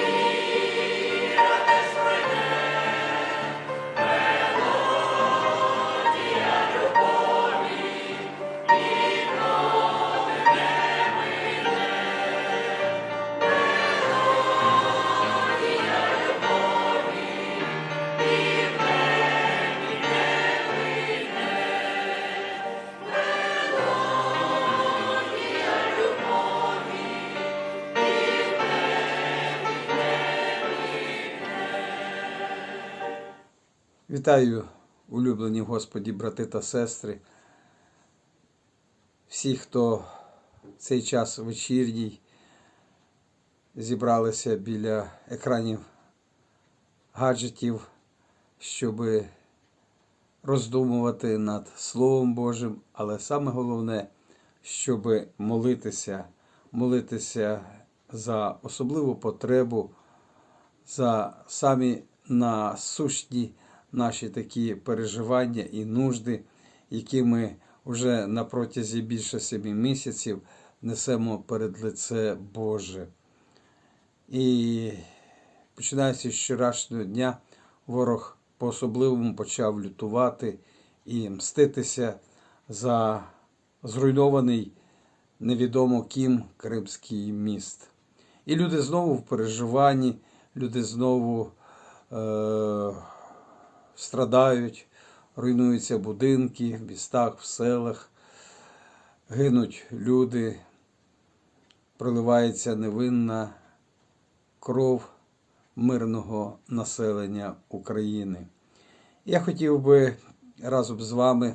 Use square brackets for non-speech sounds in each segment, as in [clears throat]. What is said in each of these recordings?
Hallelujah. Вітаю, улюблені Господі, брати та сестри. Всі, хто в цей час вечірній зібралися біля екранів гаджетів, щоб роздумувати над Словом Божим, але саме головне, щоб молитися, молитися за особливу потребу, за самі насущні наші такі переживання і нужди, які ми вже на протязі більше семи місяців несемо перед лице Боже. І починаючи з вчорашнього дня, ворог по-особливому почав лютувати і мститися за зруйнований невідомо ким Кримський міст. І люди знову в переживанні, люди знову е- страдають, руйнуються будинки в містах, в селах, гинуть люди, проливається невинна кров мирного населення України. Я хотів би разом з вами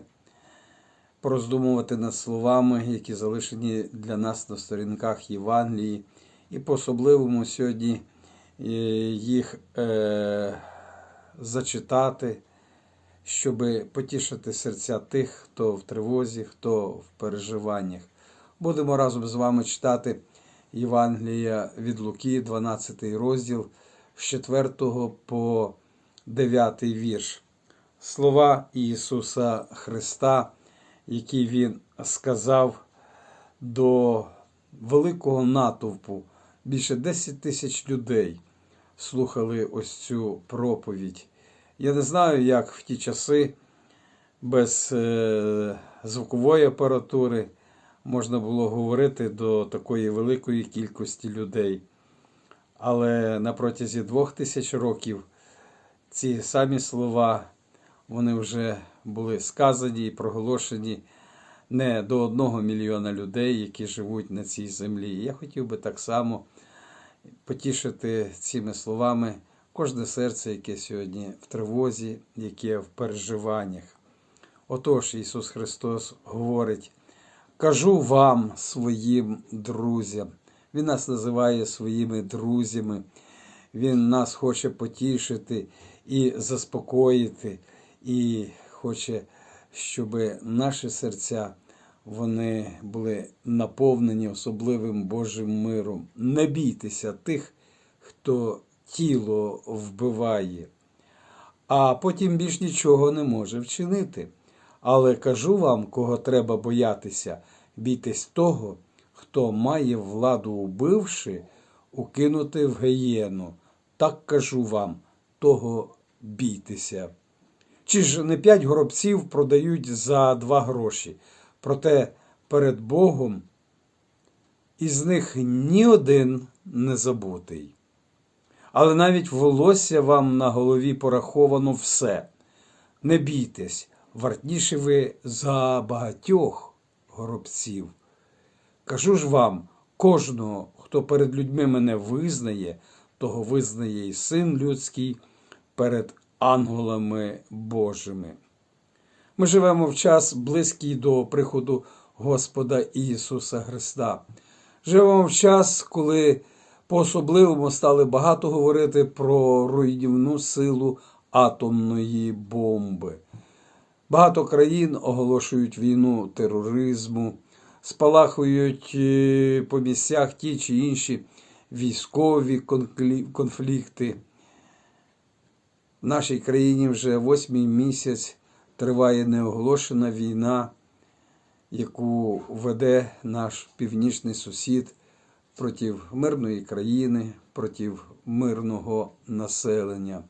пороздумувати над словами, які залишені для нас на сторінках Євангелії, і по-особливому сьогодні е, їх е, зачитати, щоб потішити серця тих, хто в тривозі, хто в переживаннях. Будемо разом з вами читати Євангелія від Луки, 12 розділ з 4 по 9 вірш. Слова Ісуса Христа, які Він сказав до великого натовпу, більше 10 тисяч людей слухали ось цю проповідь. Я не знаю, як в ті часи без е, звукової апаратури можна було говорити до такої великої кількості людей. Але на протязі двох тисяч років ці самі слова вони вже були сказані і проголошені не до одного мільйона людей, які живуть на цій землі. Я хотів би так само потішити цими словами кожне серце, яке сьогодні в тривозі, яке в переживаннях. Отож, Ісус Христос говорить: кажу вам, своїм друзям. Він нас називає своїми друзями, Він нас хоче потішити і заспокоїти, і хоче, щоб наші серця вони були наповнені особливим Божим миром. Не бійтеся тих, хто тіло вбиває, а потім більш нічого не може вчинити. Але кажу вам, кого треба боятися, бійтесь того, хто має владу убивши, укинути в геєну. Так кажу вам, того бійтеся. Чи ж не п'ять горобців продають за два гроші? Проте перед Богом із них ні один не забутий. Але навіть волосся вам на голові пораховано все. Не бійтесь, вартніші ви за багатьох горобців. Кажу ж вам, кожного, хто перед людьми мене визнає, того визнає і син людський перед ангелами Божими. Ми живемо в час близький до приходу Господа Ісуса Христа. Живемо в час, коли по-особливому стали багато говорити про руйнівну силу атомної бомби. Багато країн оголошують війну тероризму, спалахують е, по місцях ті чи інші військові конфлікти. В нашій країні вже восьмий місяць триває неоголошена війна, яку веде наш північний сусід проти мирної країни, проти мирного населення.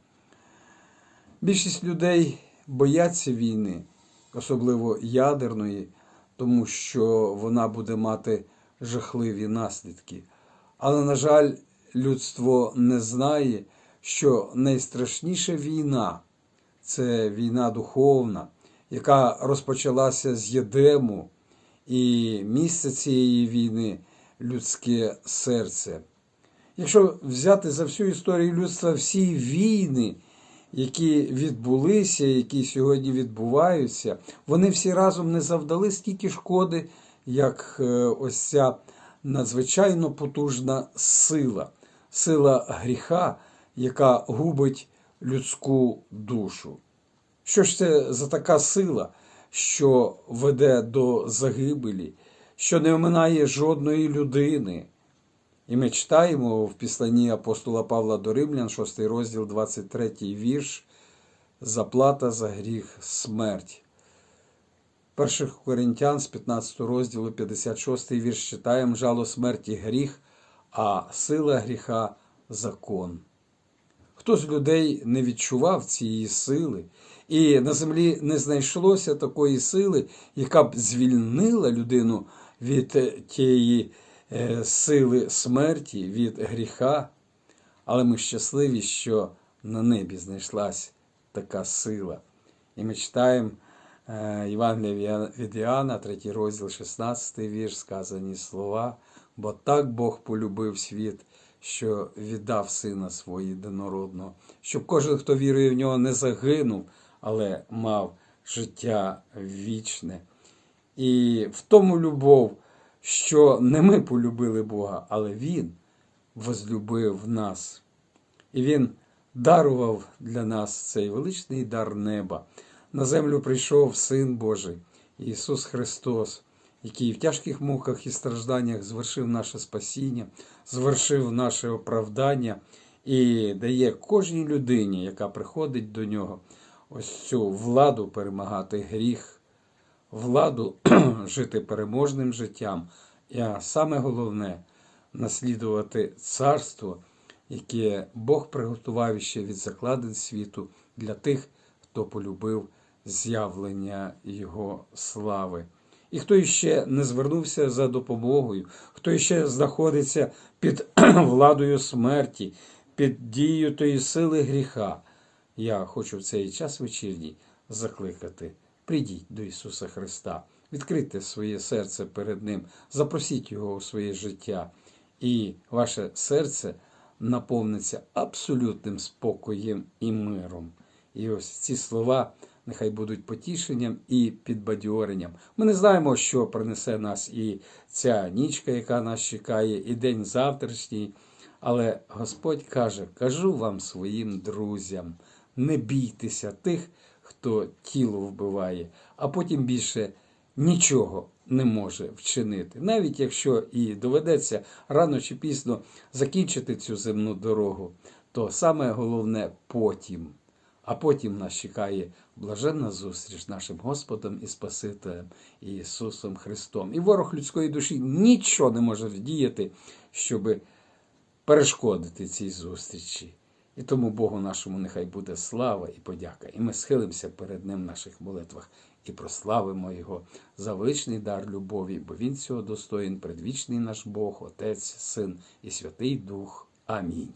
Більшість людей бояться війни, особливо ядерної, тому що вона буде мати жахливі наслідки. Але, на жаль, людство не знає, що найстрашніша війна це війна духовна, яка розпочалася з Єдему, і місце цієї війни людське серце. Якщо взяти за всю історію людства всі війни, які відбулися, які сьогодні відбуваються, вони всі разом не завдали стільки шкоди, як е, ось ця надзвичайно потужна сила, сила гріха, яка губить людську душу. Що ж це за така сила, що веде до загибелі, що не оминає жодної людини? І ми читаємо в післанні апостола Павла до Римлян, 6 розділ, 23 вірш, заплата за гріх смерть. Перших Коринтян з 15 розділу, 56 вірш читаємо жало смерті гріх, а сила гріха закон. Хто з людей не відчував цієї сили, і на землі не знайшлося такої сили, яка б звільнила людину від тієї е, сили смерті, від гріха. Але ми щасливі, що на небі знайшлась така сила. І ми читаємо е, Євангелія від Іоанна, 3 розділ, 16 вірш, сказані слова. Бо так Бог полюбив світ, що віддав Сина свого єдинородного, щоб кожен, хто вірує в нього, не загинув, але мав життя вічне. І в тому любов, що не ми полюбили Бога, але Він возлюбив нас. І Він дарував для нас цей величний дар неба. На землю прийшов Син Божий, Ісус Христос, який в тяжких муках і стражданнях звершив наше спасіння, звершив наше оправдання і дає кожній людині, яка приходить до нього, ось цю владу перемагати гріх, владу [clears throat] жити переможним життям, а саме головне наслідувати царство, яке Бог приготував ще від закладин світу для тих, хто полюбив з'явлення Його слави. І хто іще не звернувся за допомогою, хто іще знаходиться під [clears throat] владою смерті, під дією тої сили гріха, я хочу в цей час вечірній закликати. Прийдіть до Ісуса Христа, відкрийте своє серце перед Ним, запросіть Його у своє життя, і ваше серце наповниться абсолютним спокоєм і миром. І ось ці слова нехай будуть потішенням і підбадьоренням. Ми не знаємо, що принесе нас і ця нічка, яка нас чекає, і день завтрашній. Але Господь каже: кажу вам своїм друзям, не бійтеся тих, хто тіло вбиває, а потім більше нічого не може вчинити. Навіть якщо і доведеться рано чи пізно закінчити цю земну дорогу, то саме головне потім. А потім нас чекає блаженна зустріч з нашим Господом і Спасителем Ісусом Христом. І ворог людської душі нічого не може вдіяти, щоби перешкодити цій зустрічі. І тому Богу нашому нехай буде слава і подяка. І ми схилимося перед Ним в наших молитвах і прославимо Його за величний дар любові, бо Він цього достоїн, предвічний наш Бог, Отець, Син і Святий Дух. Амінь.